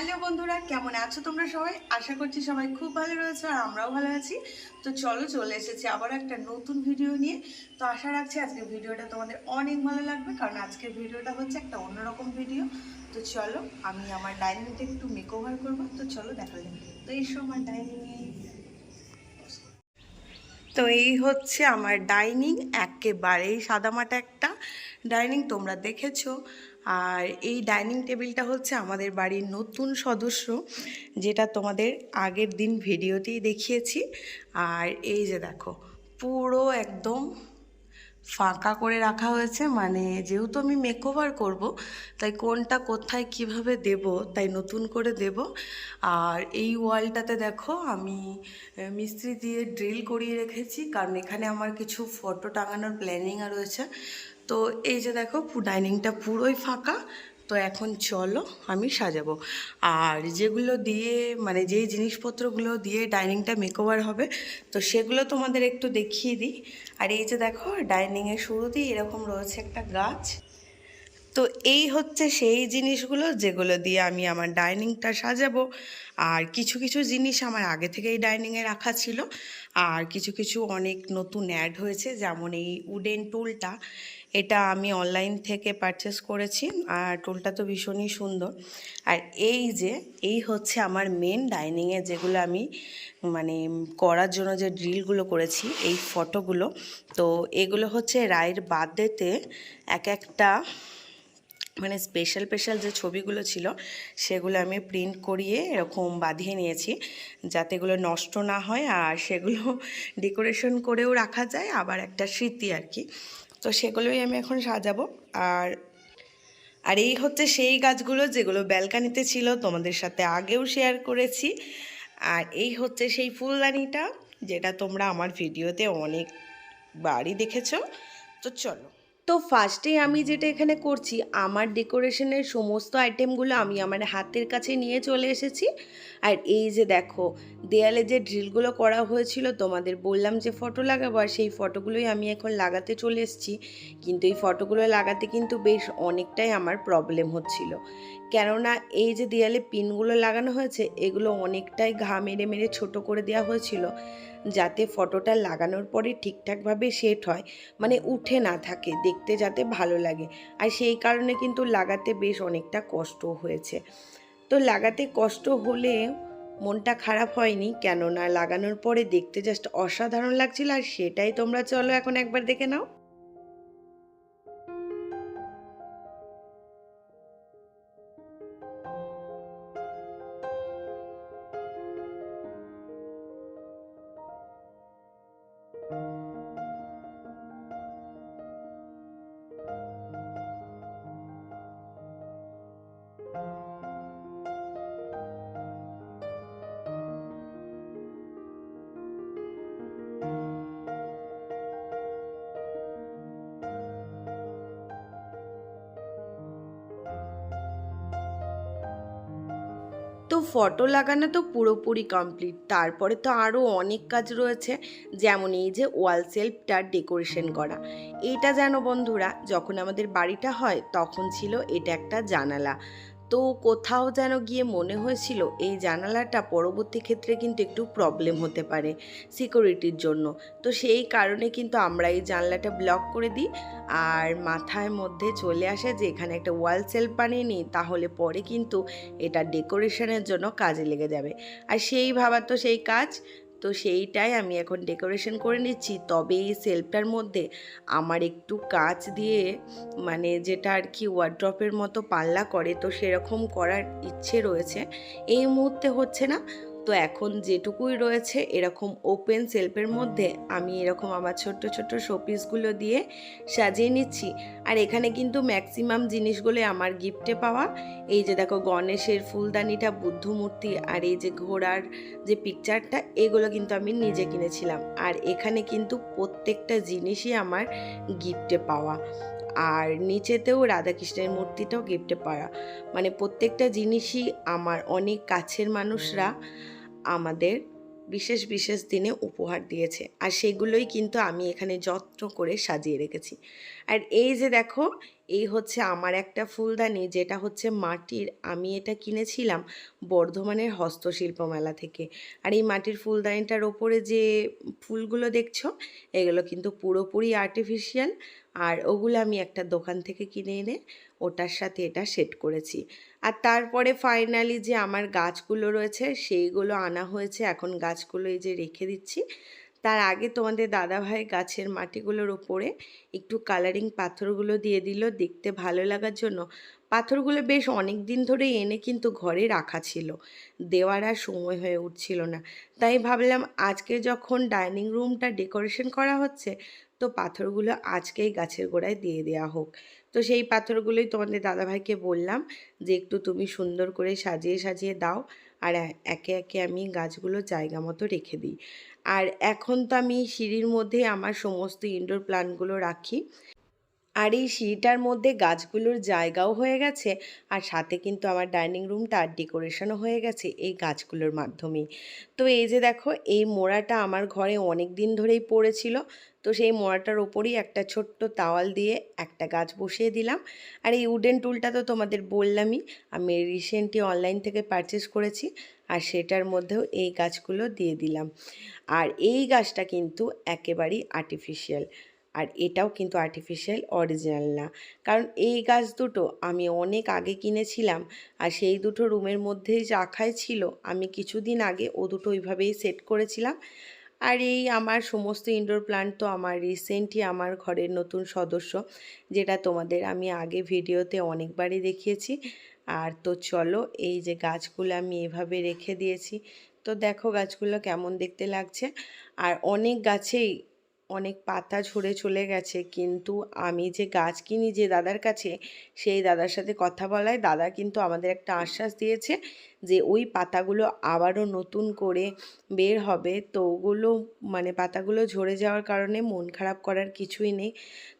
Hello বন্ধুরা, কেমন আছো তোমরা সবাই? আশা করছি সবাই খুব ভালো রয়েছে আর আমরাও ভালো আছি। তো চলো চলে এসেছি আবার একটা নতুন ভিডিও নিয়ে। তো আশা রাখছি আজকের ভিডিওটা তোমাদের অনেক ভালো লাগবে, কারণ আজকের ভিডিওটা হচ্ছে একটা অন্যরকম ভিডিও। তো চলো, আমি আমার ডাইনিংটা একটু মেকওভার করব। তো চলো দেখা যাবে তো এসো আমার ডাইনিংয়ে তো এই হচ্ছে আমার ডাইনিং, একেবারেই সাদামাটা একটা ডাইনিং, তোমরা দেখেছ। আর এই ডাইনিং টেবিলটা হচ্ছে আমাদের বাড়ির নতুন সদস্য, যেটা তোমাদের আগের দিন ভিডিওতেই দেখিয়েছি। আর এই যে দেখো, পুরো একদম ফাঁকা করে রাখা হয়েছে। মানে যেহেতু আমি মেকওভার করব, তাই কোনটা কোথায় কীভাবে দেব, তাই নতুন করে দেব। আর এই ওয়ালটাতে দেখো, আমি মিস্ত্রি দিয়ে ড্রিল করিয়ে রেখেছি। কারণ এখানে আমার কিছু ফটো টাঙানোর প্ল্যানিংও রয়েছে। তো এই যে দেখো ডাইনিংটা পুরোই ফাঁকা। তো এখন চলো আমি সাজাবো। আর যেগুলো দিয়ে মানে যেই জিনিসপত্রগুলো দিয়ে ডাইনিংটা মেকওভার হবে, তো সেগুলো তোমাদের একটু দেখিয়ে দিই। আর এই যে দেখো ডাইনিংয়ের শুরুতেই এরকম রয়েছে একটা গাছ। তো এই হচ্ছে সেই জিনিসগুলো যেগুলো দিয়ে আমি আমার ডাইনিংটা সাজাবো। আর কিছু কিছু জিনিস আমার আগে থেকেই ডাইনিংয়ে রাখা ছিল। আর কিছু কিছু অনেক নতুন অ্যাড হয়েছে, যেমন এই উডেন টুলটা এটা আমি অনলাইন থেকে পারচেস করেছি, আর টুলটা তো ভীষণই সুন্দর। আর এই যে, এই হচ্ছে আমার মেন ডাইনিংয়ে যেগুলো আমি মানে করার জন্য যে ড্রিলগুলো করেছি, এই ফটোগুলো তো এগুলো হচ্ছে রায়ের বার্থডেতে এক একটা মানে স্পেশাল স্পেশাল যে ছবিগুলো ছিল, সেগুলো আমি প্রিন্ট করিয়ে এরকম বাঁধিয়ে নিয়েছি, যাতে এগুলো নষ্ট না হয়, আর সেগুলো ডেকোরেশন করেও রাখা যায়, আবার একটা স্মৃতি আর কি। তো সেগুলোই আমি এখন সাজাবো। আর আর এই হচ্ছে সেই গাছগুলো যেগুলো ব্যালকানিতে ছিল, তোমাদের সাথে আগেও শেয়ার করেছি। আর এই হচ্ছে সেই ফুলদানিটা, যেটা তোমরা আমার ভিডিওতে অনেক বাড়ি দেখেছ। তো চলো। তো ফার্স্টেই আমি যেটা এখানে করছি, আমার ডেকোরেশনের সমস্ত আইটেমগুলো আমি আমার হাতের কাছে নিয়ে চলে এসেছি। আর এই যে দেখো, দেয়ালে যে ড্রিলগুলো করা হয়েছিল, তোমাদের বললাম যে ফটো লাগাবো, আর সেই ফটোগুলোই আমি এখন লাগাতে চলে এসেছি। কিন্তু এই ফটোগুলো লাগাতে কিন্তু বেশ অনেকটাই আমার প্রবলেম হচ্ছিল। কেননা এই যে দেয়ালে পিনগুলো লাগানো হয়েছে, এগুলো অনেকটাই ঘা মেরে মেরে ছোট করে দেওয়া হয়েছিল। যাতে ফটোটা লাগানোর পরে ঠিকঠাকভাবে সেট হয় মানে উঠে না থাকে, দেখতে যাতে ভালো লাগে। আর সেই কারণে কিন্তু লাগাতে বেশ অনেকটা কষ্ট হয়েছে। তো লাগাতে কষ্ট হলে মনটা খারাপ হয়নি, কেননা লাগানোর পরে দেখতে জাস্ট অসাধারণ লাগছিল। আর সেটাই তোমরা চলো এখন একবার দেখে নাও। ফটো লাগানো তো পুরোপুরি কমপ্লিট তারপরে তো আরও অনেক কাজ রয়েছে, যেমন এই যে ওয়াল সেলফটার ডেকোরেশন করা। এটা যেন বন্ধুরা, যখন আমাদের বাড়িটা হয়, তখন ছিল এটা একটা জানালা। তো কোথাও যেন গিয়ে মনে হয়েছিল এই জানালাটা পরবর্তী ক্ষেত্রে কিন্তু একটু প্রবলেম হতে পারে সিকিউরিটির জন্য। তো সেই কারণে কিন্তু আমরা এই জানলাটা ব্লক করে দিই। আর মাথায় মধ্যে চলে আসে যে এখানে একটা ওয়াল সেলফ বানিয়ে নিই, তাহলে পরে কিন্তু এটা ডেকোরেশনের জন্য কাজে লেগে যাবে। আর সেই ভাবার তো সেই কাজ তো সেইটাই আমি এখন ডেকোরেশন করে নিচ্ছি। তবে এই সেলফটার মধ্যে আমার একটু কাজ দিয়ে মানে যেটা আর কি ওয়ার্ড্রপের মতো পাল্লা করে, তো সেরকম করার ইচ্ছে রয়েছে। এই মুহূর্তে হচ্ছে না তো এখন যেটুকুই রয়েছে এরকম ওপেন সেলফের মধ্যে আমি এরকম আমার ছোট্ট ছোট্ট শোপিসগুলো দিয়ে সাজিয়ে নিচ্ছি। আর এখানে কিন্তু ম্যাক্সিমাম জিনিসগুলো আমার গিফটে পাওয়া। এই যে দেখো গণেশের ফুলদানিটা বুদ্ধ মূর্তি আর এই যে ঘোড়ার যে পিকচারটা এগুলো কিন্তু আমি নিজে কিনেছিলাম। আর এখানে কিন্তু প্রত্যেকটা জিনিসই আমার গিফটে পাওয়া। আর নিচেতেও রাধাকৃষ্ণের মূর্তিটাও গিফটে পাওয়া। মানে প্রত্যেকটা জিনিসই আমার অনেক কাছের মানুষরা আমাদের বিশেষ বিশেষ দিনে উপহার দিয়েছে। আর সেগুলোই কিন্তু আমি এখানে যত্ন করে সাজিয়ে রেখেছি। আর এই যে দেখো, এই হচ্ছে আমার একটা ফুলদানি, যেটা হচ্ছে মাটির, আমি এটা কিনেছিলাম বর্ধমানের হস্তশিল্প মেলা থেকে। আর এই মাটির ফুলদানিটার ওপরে যে ফুলগুলো দেখছ, এগুলো কিন্তু পুরোপুরি আর্টিফিশিয়াল আর ওগুলো আমি একটা দোকান থেকে কিনে এনে ওটার সাথে এটা সেট করেছি। আর তারপরে ফাইনালি যে আমার গাছগুলো রয়েছে সেইগুলো আনা হয়েছে, এখন গাছগুলো এই যে রেখে দিচ্ছি। তার আগে তোমাদের দাদাভাই গাছের মাটিগুলোর ওপরে একটু কালারিং পাথরগুলো দিয়ে দিল দেখতে ভালো লাগার জন্য। পাথরগুলো বেশ অনেক দিন ধরে এনে কিন্তু ঘরে রাখা ছিল। দেওয়ার আর সময় হয়ে উঠছিল না। তাই ভাবলাম আজকে যখন ডাইনিং রুমটা ডেকোরেশন করা হচ্ছে তো পাথরগুলো আজকেই গাছের গোড়ায় দিয়ে দেওয়া হোক। তো সেই পাথরগুলোই তোমাদের দাদাভাইকে বললাম যে, একটু তুমি সুন্দর করে সাজিয়ে সাজিয়ে দাও আর একে একে আমি গাছগুলো জায়গা মতো রেখে দিই। আর এখন তো আমি সিঁড়ির মধ্যে আমার সমস্ত ইনডোর প্ল্যানগুলো রাখি। আর এই সিঁড়িটার মধ্যে গাছগুলোর জায়গাও হয়ে গেছে, আর সাথে কিন্তু আমার ডাইনিং রুমটা ডেকোরেশনও হয়ে গেছে এই গাছগুলোর মাধ্যমেই। তো এই যে দেখো, এই মোড়াটা আমার ঘরে অনেক দিন ধরেই পড়েছিল, তো সেই মোড়াটার ওপরই একটা ছোট্ট তাওয়াল দিয়ে একটা গাছ বসিয়ে দিলাম। আর এই উডেন টুলটা তো তোমাদের বললামই, আমি রিসেন্টলি অনলাইন থেকে পারচেস করেছি, আর সেটার মধ্যেও এই গাছগুলো দিয়ে দিলাম। আর এই গাছটা কিন্তু একেবারেই আর্টিফিশিয়াল আর এটাও কিন্তু আর্টিফিশিয়াল অরিজিনাল না। কারণ এই গাছ দুটো আমি অনেক আগে কিনেছিলাম আর সেই দুটো রুমের মধ্যেই রাখাই ছিল, আমি কিছুদিন আগে ও দুটো ওইভাবেই সেট করেছিলাম। আর এই আমার সমস্ত ইনডোর প্লান্ট তো আমার রিসেন্টলি আমার ঘরের নতুন সদস্য, যেটা তোমাদের আমি আগে ভিডিওতে অনেকবারই দেখিয়েছি। আর তো চলো এই যে গাছগুলো আমি এভাবে রেখে দিয়েছি। তো দেখো গাছগুলো কেমন দেখতে লাগছে। আর অনেক গাছেই অনেক পাতা ঝরে চলে গেছে, কিন্তু আমি যে গাছ কিনি যে দাদার কাছে, সেই দাদার সাথে কথা বলায় দাদা কিন্তু আমাদের একটা আশ্বাস দিয়েছে যে ওই পাতাগুলো আবারও নতুন করে বের হবে। তো ওগুলো মানে পাতাগুলো ঝরে যাওয়ার কারণে মন খারাপ করার কিছুই নেই।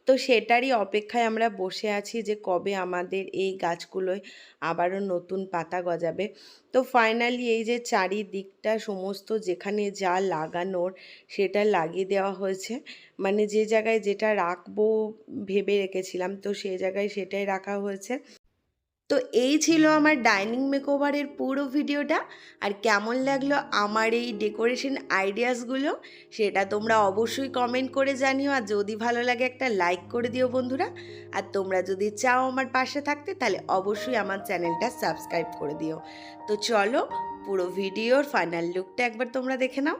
তো সেটারই অপেক্ষায় আমরা বসে আছি যে কবে আমাদের এই গাছগুলোয় আবারও নতুন পাতা গজাবে। তো ফাইনালি এই যে চারিদিকটা সমস্ত যেখানে যা লাগানোর সেটা লাগিয়ে দেওয়া হয়েছে। মানে যে জায়গায় যেটা রাখব ভেবে রেখেছিলাম, তো সেই জায়গায় সেটাই রাখা হয়েছে। তো এই ছিল আমার ডাইনিং মেকওভারের পুরো ভিডিওটা আর কেমন লাগল আমার এই ডেকোরেশন আইডিয়াসগুলো সেটা তোমরা অবশ্যই কমেন্ট করে জানিও। আর যদি ভালো লাগে একটা লাইক করে দিও বন্ধুরা। আর তোমরা যদি চাও আমার পাশে থাকতে, তাহলে অবশ্যই আমার চ্যানেলটা সাবস্ক্রাইব করে দিও। তো চলো পুরো ভিডিওর ফাইনাল লুকটা একবার তোমরা দেখে নাও।